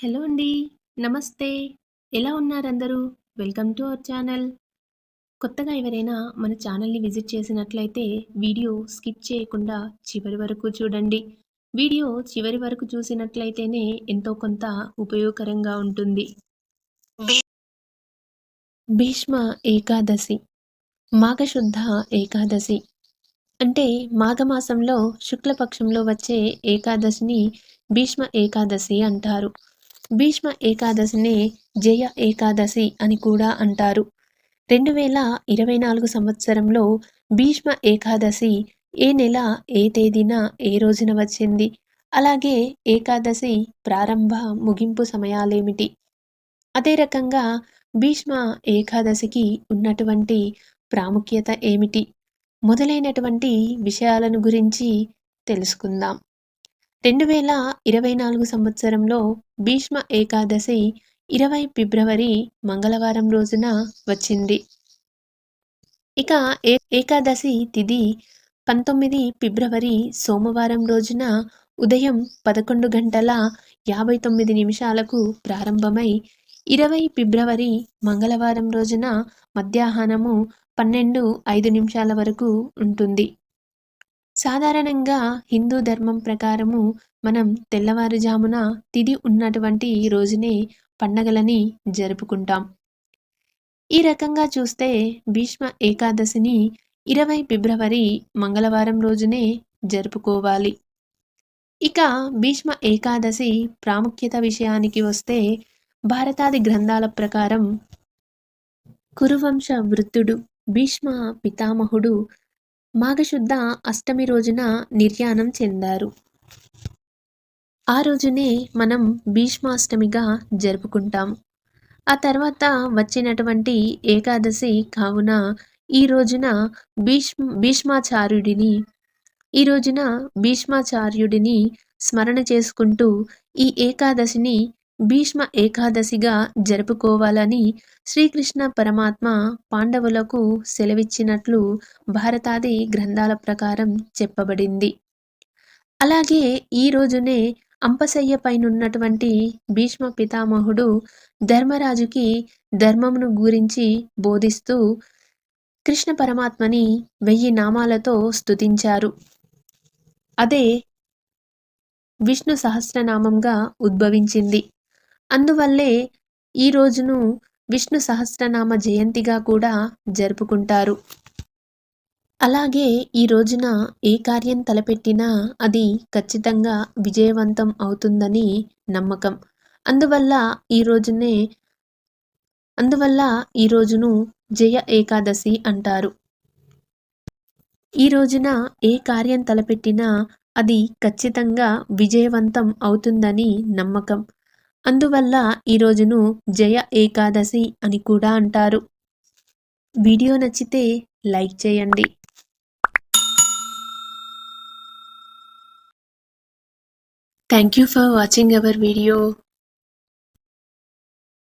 Hello అండి. నమస్తే. ఎలా ఉన్నారందరూ? Welcome to our channel. కొత్తగా ఎవరైనా మన ఛానల్‌ని విజిట్ చేసినట్లయితే వీడియో స్కిప్ చేయకుండా చివరి వరకు చూడండి. వీడియో చివరి వరకు చూసినట్లయితేనే ఎంతో కొంత ఉపయోగకరంగా ఉంటుంది. భీష్మ ఏకాదశి మాఘశుద్ధ ఏకాదశి అంటే మాఘమాసంలో శుక్లపక్షంలో వచ్చే ఏకాదశిని భీష్మ ఏకాదశి అంటారు. భీష్మ ఏకాదశినే జయ ఏకాదశి అని కూడా అంటారు. రెండు వేల ఇరవై నాలుగు సంవత్సరంలో భీష్మ ఏకాదశి ఏ నెల ఏ తేదీన ఏ రోజున వచ్చింది? అలాగే ఏకాదశి ప్రారంభ ముగింపు సమయాలేమిటి? అదే రకంగా భీష్మ ఏకాదశికి ఉన్నటువంటి ప్రాముఖ్యత ఏమిటి? మొదలైనటువంటి విషయాలను గురించి తెలుసుకుందాం. రెండు వేల ఇరవై నాలుగు సంవత్సరంలో భీష్మ ఏకాదశి ఇరవై ఫిబ్రవరి మంగళవారం రోజున వచ్చింది. ఇక ఏ ఏకాదశి తిది పంతొమ్మిది ఫిబ్రవరి సోమవారం రోజున ఉదయం పదకొండు గంటల యాభై తొమ్మిది నిమిషాలకు ప్రారంభమై ఇరవై ఫిబ్రవరి మంగళవారం రోజున మధ్యాహ్నము పన్నెండు ఐదు నిమిషాల వరకు ఉంటుంది. సాధారణంగా హిందూ ధర్మం ప్రకారము మనం తెల్లవారుజామున తిది ఉన్నటువంటి రోజునే పండగలని జరుపుకుంటాం. ఈ రకంగా చూస్తే భీష్మ ఏకాదశిని ఇరవై ఫిబ్రవరి మంగళవారం రోజునే జరుపుకోవాలి. ఇక భీష్మ ఏకాదశి ప్రాముఖ్యత విషయానికి వస్తే భారతాది గ్రంథాల ప్రకారం కురువంశ వృత్తుడు భీష్మ పితామహుడు మాఘశుద్ధ అష్టమి రోజున నిర్యాణం చెందారు. ఆ రోజునే మనం భీష్మాష్టమిగా జరుపుకుంటాం. ఆ తర్వాత వచ్చినటువంటి ఏకాదశి కావున ఈ రోజున భీష్మ భీష్మాచార్యుడిని ఈ రోజున భీష్మాచార్యుడిని స్మరణ చేసుకుంటూ ఈ ఏకాదశిని భీష్మ ఏకాదశిగా జరుపుకోవాలని శ్రీకృష్ణ పరమాత్మ పాండవులకు సెలవిచ్చినట్లు భారతాది గ్రంథాల ప్రకారం చెప్పబడింది. అలాగే ఈ రోజునే అంపశయ్య పైనున్నటువంటి భీష్మ పితామహుడు ధర్మరాజుకి ధర్మమును గురించి బోధిస్తూ కృష్ణ పరమాత్మని వెయ్యి నామాలతో స్తుతించారు. అదే విష్ణు సహస్రనామంగా ఉద్భవించింది. అందువల్లే ఈ రోజును విష్ణు సహస్రనామ జయంతిగా కూడా జరుపుకుంటారు. అలాగే ఈ రోజున ఏ కార్యం తలపెట్టినా అది ఖచ్చితంగా విజయవంతం అవుతుందని నమ్మకం. అందువల్ల ఈ రోజునే అందువల్ల ఈ రోజును జయ ఏకాదశి అంటారు. ఈ రోజున ఏ కార్యం తలపెట్టినా అది ఖచ్చితంగా విజయవంతం అవుతుందని నమ్మకం. అందువల్ల ఈ రోజును జయ ఏకాదశి అని కూడా అంటారు. వీడియో నచ్చితే లైక్ చేయండి. Thank you for watching our video